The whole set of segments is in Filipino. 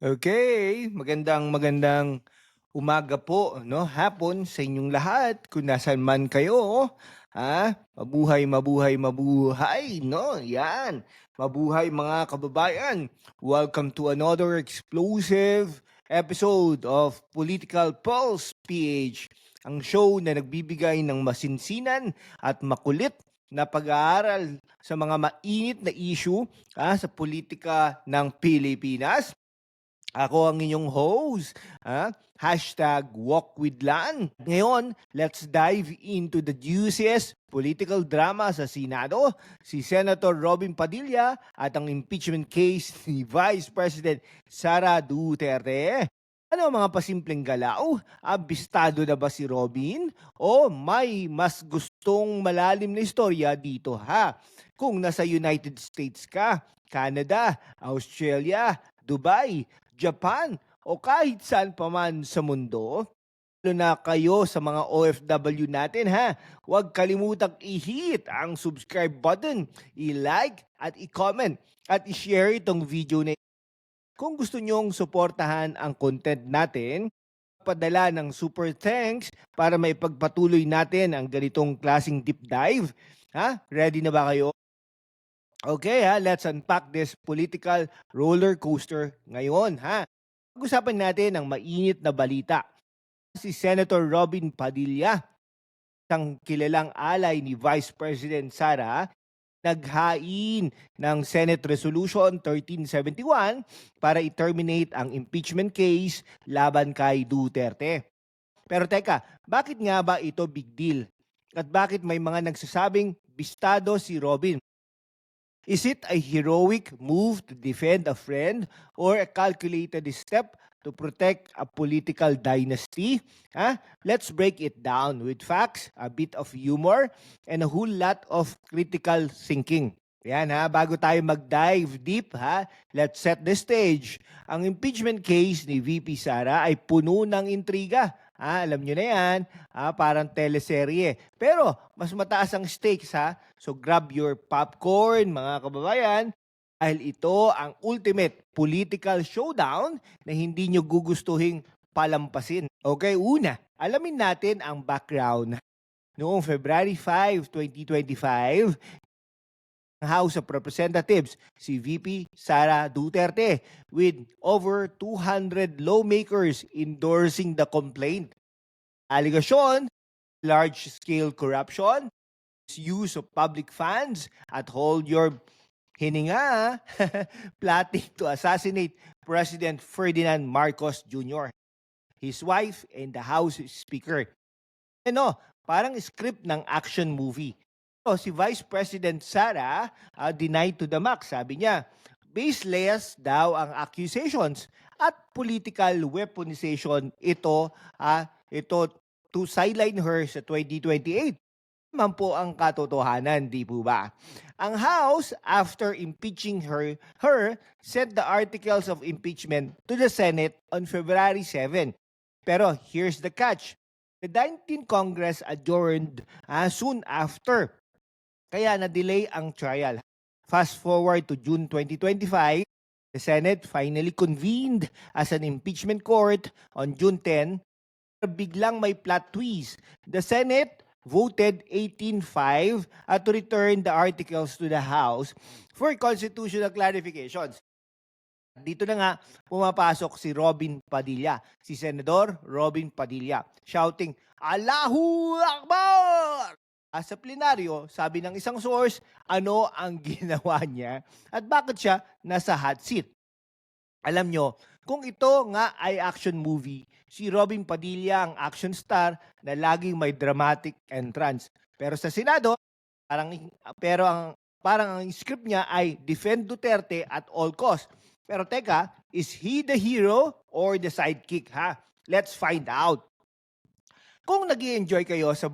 Okay, magandang magandang umaga po, no? Hapon sa inyong lahat, kung nasaan man kayo. Ha? Mabuhay, mabuhay, mabuhay, no? Yan. Mabuhay mga kababayan. Welcome to another explosive episode of Political Pulse PH, ang show na nagbibigay ng masinsinan at makulit na pag-aaral sa mga mainit na issue ah, sa politika ng Pilipinas. Ako ang inyong host, ah, hashtag Walk with Lan. Ngayon, let's dive into the juiciest political drama sa Senado, si Senator Robin Padilla at ang impeachment case ni Vice President Sara Duterte. Ano ang mga pasimpleng galaw? Abistado na ba si Robin? O may mas gustong malalim na istorya dito ha? Kung nasa United States ka, Canada, Australia, Dubai, Japan, o kahit saan pa man sa mundo, lalo na kayo sa mga OFW natin ha, huwag kalimutang i-hit ang subscribe button, i-like at i-comment at i-share itong video na kung gusto nyong suportahan ang content natin, padala ng super thanks para maipagpatuloy natin ang ganitong klasing deep dive. Ha? Ready na ba kayo? Okay ha, let's unpack this political roller coaster ngayon ha. Pag-usapan natin ang mainit na balita. Si Senator Robin Padilla, isang kilalang alay ni Vice President Sara, naghain ng Senate Resolution 1371 para i-terminate ang impeachment case laban kay Duterte. Pero teka, bakit nga ba ito big deal? At bakit may mga nagsasabing bistado si Robin? Is it a heroic move to defend a friend or a calculated step to protect a political dynasty? Huh? Let's break it down with facts, a bit of humor, and a whole lot of critical thinking. Yan ha, bago tayo mag-dive deep ha, let's set the stage. Ang impeachment case ni VP Sara ay puno ng intriga. Ha, alam nyo na yan, ha, parang teleserye. Pero mas mataas ang stakes ha, so grab your popcorn mga kababayan dahil ito ang ultimate political showdown na hindi nyo gugustuhin palampasin. Okay, una, alamin natin ang background. Noong February 5, 2025, ang House of Representatives, si VP Sara Duterte, with over 200 lawmakers endorsing the complaint. Allegation, large-scale corruption, use of public funds, at hold your hininga, plotting to assassinate President Ferdinand Marcos Jr., his wife, and the House Speaker. Ano, parang script ng action movie. So, si Vice President Sara uh, denied to the max. Sabi niya, baseless daw ang accusations at political weaponization ito, ah, ito to sideline her sa 2028 man po ang katotohanan, di po ba? Ang House, after impeaching her, her sent the articles of impeachment to the Senate on February 7. Pero here's the catch. The 19th Congress adjourned ah, soon after. Kaya na-delay ang trial. Fast forward to June 2025, the Senate finally convened as an impeachment court on June 10. Biglang may plot twist. The Senate voted 18-5 at to return the articles to the House for constitutional clarifications. Dito na nga pumapasok si Robin Padilla, si Senador Robin Padilla, shouting, Allahu Akbar! Ah, Sa plenaryo, sabi ng isang source, ano ang ginawa niya at bakit siya nasa hot seat. Alam nyo, kung ito nga ay action movie, si Robin Padilla ang action star na laging may dramatic entrance. Pero sa Senado, parang pero ang parang ang script niya ay defend Duterte at all cost. Pero teka, is he the hero or the sidekick ha? Let's find out. Kung nag enjoy kayo sa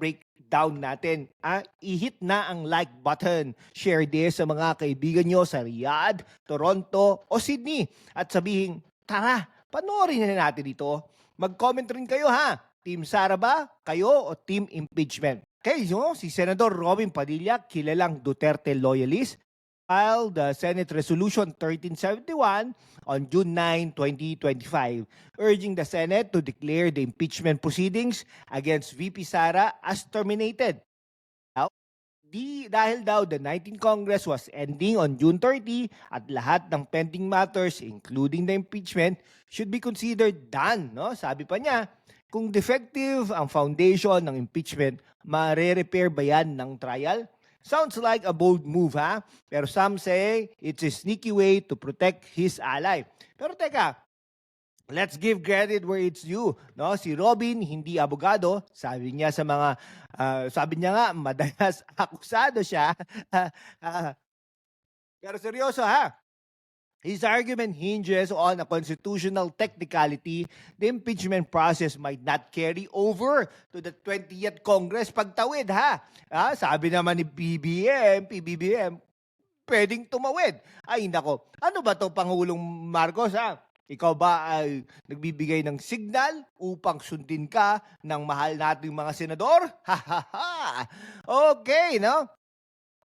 breakdown natin, ah, i-hit na ang like button. Share this sa mga kaibigan nyo sa Riyadh, Toronto o Sydney. At sabihin, tara, panoorin na natin ito. Mag-comment rin kayo ha. Team Sara ba? Kayo o Team Impeachment? Okay, si Senador Robin Padilla, kilalang Duterte loyalist, filed the Senate Resolution 1371 on June 9, 2025, urging the Senate to declare the impeachment proceedings against VP Sara as terminated. Now, di, dahil daw the 19th Congress was ending on June 30 at lahat ng pending matters, including the impeachment, should be considered done. No? Sabi pa niya, kung defective ang foundation ng impeachment, mare-repair ba yan ng trial? Sounds like a bold move, ha? Pero some say it's a sneaky way to protect his ally. Pero teka, let's give credit where it's due. No, si Robin hindi abogado, sabi niya sa mga ah, sabi niya nga madalas akusado siya. Ah, pero seryoso ha. His argument hinges on a constitutional technicality. The impeachment process might not carry over to the 20th Congress pagtawid ha. Ah, sabi naman ni PBM, PBBM, pwedeng tumawid. Ay nako, ano ba to Pangulong Marcos ha? Ikaw ba ay nagbibigay ng signal upang sundin ka ng mahal nating mga senador? Ha ha ha! Okay, no?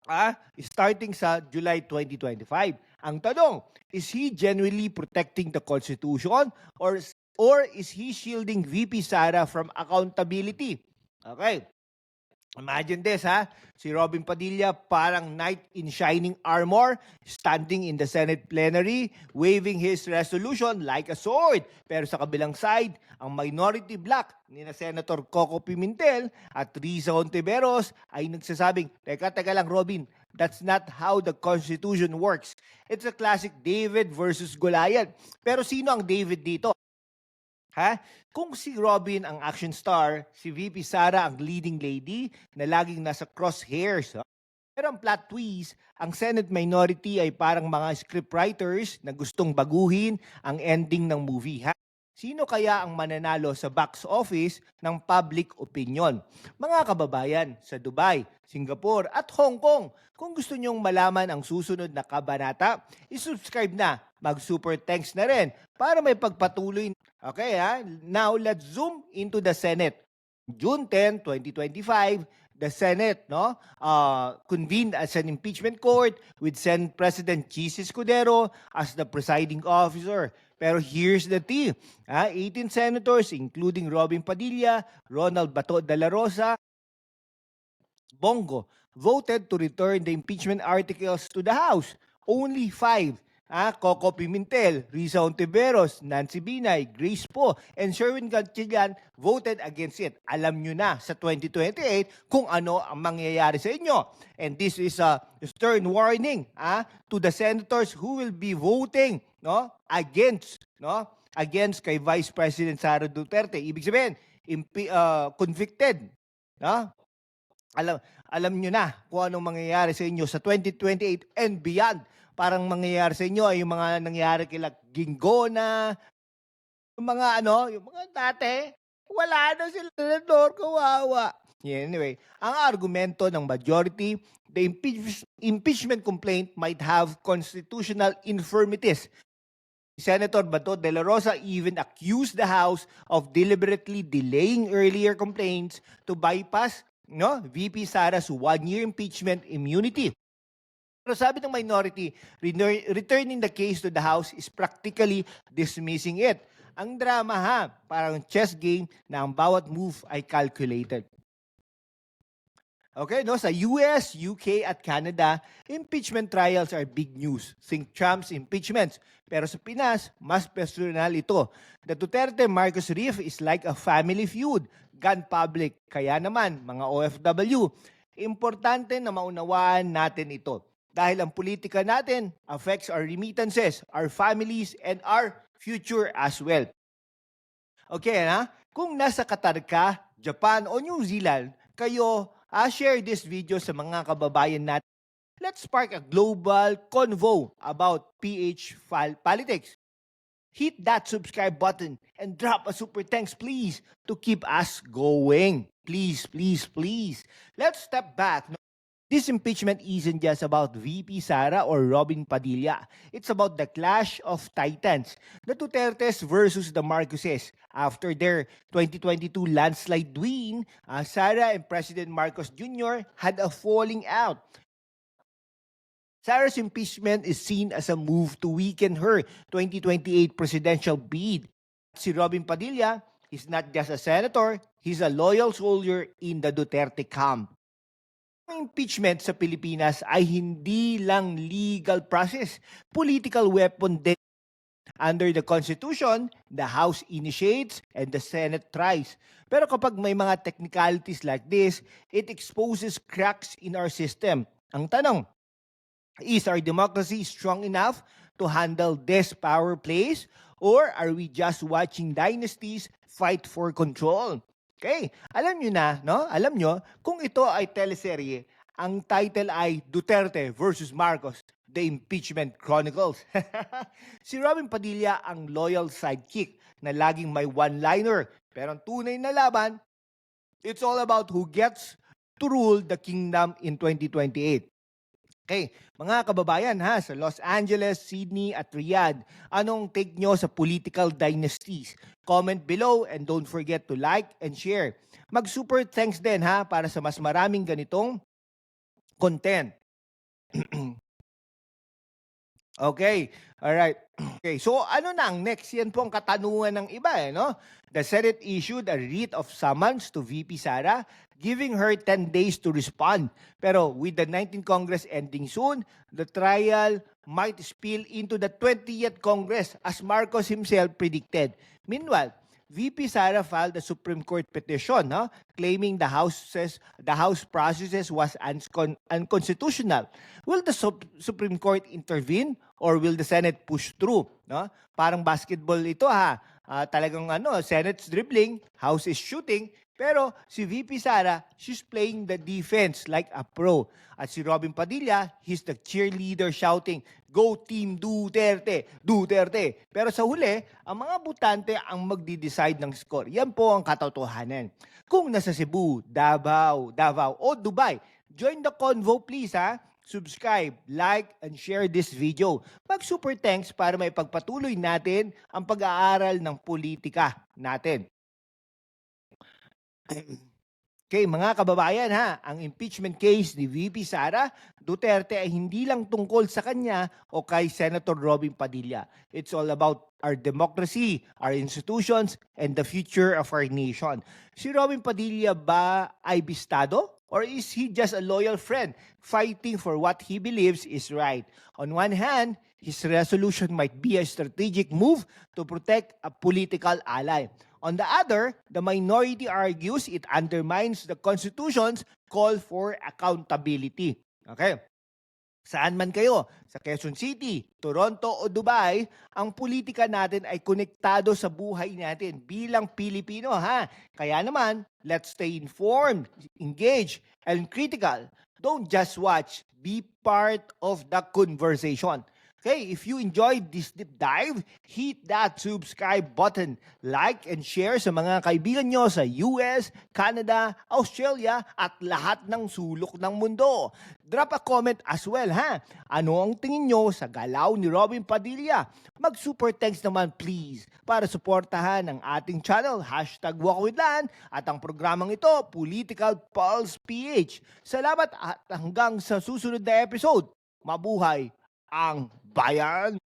Ah, starting sa July 2025. Ang tanong, is he genuinely protecting the Constitution or or is he shielding VP Sara from accountability? Okay. Imagine this, ha? Si Robin Padilla parang knight in shining armor, standing in the Senate plenary, waving his resolution like a sword. Pero sa kabilang side, ang minority bloc ni na Senator Coco Pimentel at Risa Hontiveros ay nagsasabing, Teka, teka lang Robin, that's not how the Constitution works. It's a classic David versus Goliath. Pero sino ang David dito? Ha? Kung si Robin ang action star, si VP Sara ang leading lady na laging nasa crosshairs. ha? Pero ang plot twist, ang Senate minority ay parang mga scriptwriters na gustong baguhin ang ending ng movie. Ha? Sino kaya ang mananalo sa box office ng public opinion? Mga kababayan sa Dubai, Singapore at Hong Kong, kung gusto nyong malaman ang susunod na kabanata, isubscribe na, mag-super thanks na rin para may pagpatuloy. Okay ha? Now let's zoom into the Senate. June 10, 2025, the Senate no uh, convened as an impeachment court with Senate President Chis Escudero as the presiding officer. Pero here's the tea. Ah, 18 senators including Robin Padilla, Ronald Bato de la Rosa, Bongo voted to return the impeachment articles to the House. Only five. Ah, Coco Pimentel, Risa Ontiveros, Nancy Binay, Grace Po, and Sherwin Gatchalian voted against it. Alam nyo na sa 2028 kung ano ang mangyayari sa inyo. And this is a stern warning ah, to the senators who will be voting no, against no, against kay Vice President Sara Duterte. Ibig sabihin, impi- ah, convicted. No? alam alam niyo na kung anong mangyayari sa inyo sa 2028 and beyond. Parang mangyayari sa inyo ay yung mga nangyayari kila Gingona, yung mga ano, yung mga dati, wala na sila senador, kawawa. Yeah, anyway, ang argumento ng majority, the impeach- impeachment complaint might have constitutional infirmities. Senator Bato de la Rosa even accused the House of deliberately delaying earlier complaints to bypass no, VP Sara's one-year impeachment immunity. Pero sabi ng minority, returning the case to the House is practically dismissing it. Ang drama ha, parang chess game na ang bawat move ay calculated. Okay, no? Sa US, UK at Canada, impeachment trials are big news. Think Trump's impeachments. Pero sa Pinas, mas personal ito. The Duterte-Marcos riff is like a family feud. Gone public. Kaya naman, mga OFW, importante na maunawaan natin ito. Dahil ang politika natin affects our remittances, our families, and our future as well. Okay, na? Kung nasa Qatar ka, Japan o New Zealand, kayo ah, share this video sa mga kababayan natin. Let's spark a global convo about PH politics. Hit that subscribe button and drop a super thanks, please, to keep us going. Please, please, please. Let's step back. This impeachment isn't just about VP Sara or Robin Padilla. It's about the clash of titans. The Dutertes versus the Marcoses. After their 2022 landslide win, uh, Sara and President Marcos Jr. had a falling out. Sarah's impeachment is seen as a move to weaken her 2028 presidential bid. Si Robin Padilla is not just a senator, he's a loyal soldier in the Duterte camp. Ang impeachment sa Pilipinas ay hindi lang legal process, political weapon din. Under the Constitution, the House initiates and the Senate tries. Pero kapag may mga technicalities like this, it exposes cracks in our system. Ang tanong, is our democracy strong enough to handle this power plays? Or are we just watching dynasties fight for control? Okay, alam nyo na, no? Alam nyo, kung ito ay teleserye, ang title ay Duterte versus Marcos, The Impeachment Chronicles. si Robin Padilla ang loyal sidekick na laging may one-liner. Pero ang tunay na laban, it's all about who gets to rule the kingdom in 2028. Okay, mga kababayan ha, sa Los Angeles, Sydney at Riyadh, anong take nyo sa political dynasties? Comment below and don't forget to like and share. Mag-super thanks din ha para sa mas maraming ganitong content. okay, alright. Okay, so ano na ang next? Yan po ang katanungan ng iba eh, no? The Senate issued a writ of summons to VP Sara, giving her 10 days to respond. Pero with the 19th Congress ending soon, the trial might spill into the 20th Congress as Marcos himself predicted. Meanwhile, VP Sara filed a Supreme Court petition, no, claiming the House's the House processes was uncon- unconstitutional. Will the Sup- Supreme Court intervene or will the Senate push through? No? Parang basketball ito ha. Ah, talagang ano, Senate's dribbling, House is shooting, pero si VP Sara, she's playing the defense like a pro. At si Robin Padilla, he's the cheerleader shouting, Go Team Duterte! Duterte! Pero sa huli, ang mga butante ang magdi-decide ng score. Yan po ang katotohanan. Kung nasa Cebu, Davao, Davao o Dubai, join the convo please ha. Subscribe, like, and share this video. Mag super thanks para may pagpatuloy natin ang pag-aaral ng politika natin. Okay, mga kababayan ha, ang impeachment case ni VP Sara Duterte ay hindi lang tungkol sa kanya o kay Senator Robin Padilla. It's all about our democracy, our institutions, and the future of our nation. Si Robin Padilla ba ay bistado? Or is he just a loyal friend fighting for what he believes is right? On one hand, his resolution might be a strategic move to protect a political ally. On the other, the minority argues it undermines the Constitution's call for accountability. Okay? Saan man kayo, sa Quezon City, Toronto o Dubai, ang politika natin ay konektado sa buhay natin bilang Pilipino ha. Kaya naman, let's stay informed, engaged, and critical. Don't just watch, be part of the conversation. Okay, if you enjoyed this deep dive, hit that subscribe button, like and share sa mga kaibigan nyo sa US, Canada, Australia at lahat ng sulok ng mundo. Drop a comment as well ha. Ano ang tingin nyo sa galaw ni Robin Padilla? Mag super thanks naman please para suportahan ang ating channel hashtag Walkwithlan at ang programang ito, Political Pulse PH. Salamat at hanggang sa susunod na episode. Mabuhay ang 白安